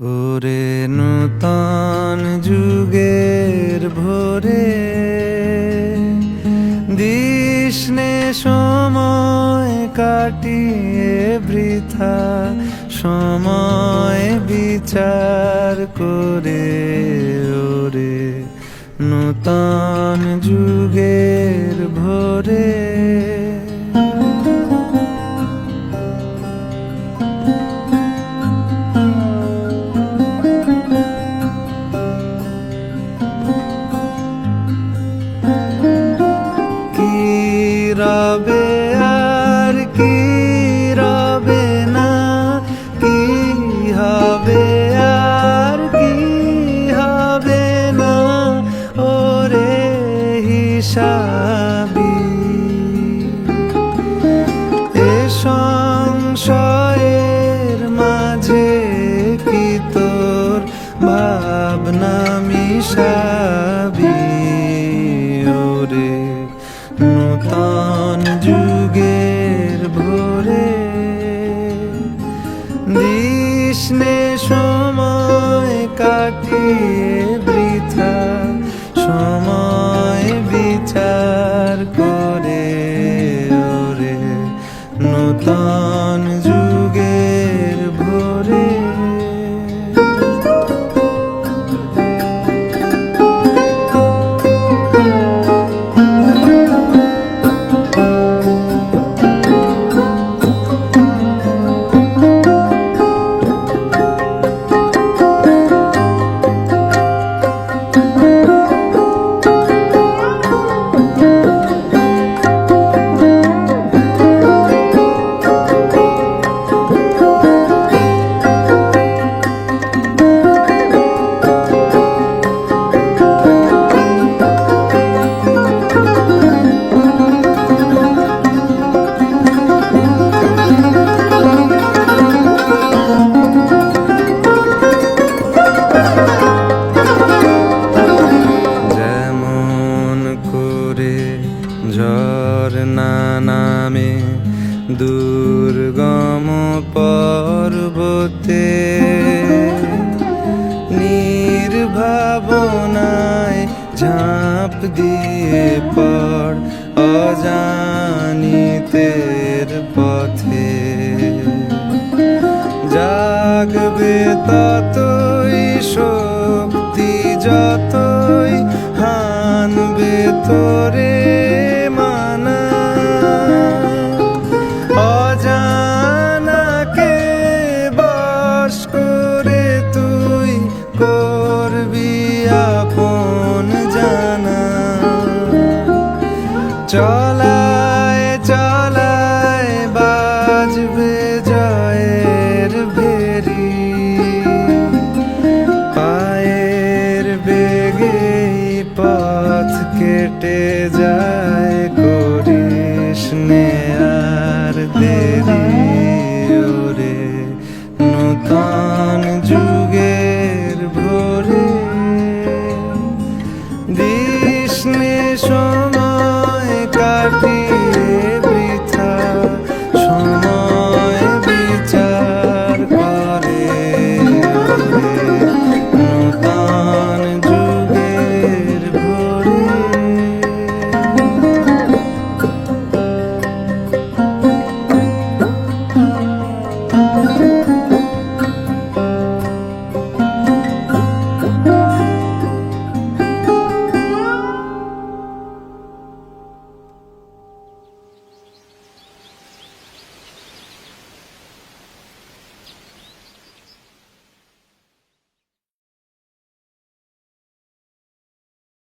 ওরে নূতন যুগের ভোরে দিশনে সময় কাটিয়ে বৃথা, সময় বিচার করে ওরে নূতন যুগের ভোরে হিসাবি এ সংশয়ের মাঝে কি তোর ভাবনা মিশাবি? ওরে নূতন যুগের ভোরে দিশনে সময় কাটিয়ে বৃথা সময় নূতন দুর্গম পর্বতে নির্ভাবনায় ঝাঁপ দিয়ে পড় অজানিতের পথে। জাগবে ততই শক্তি যতই হানবে তোরে চলা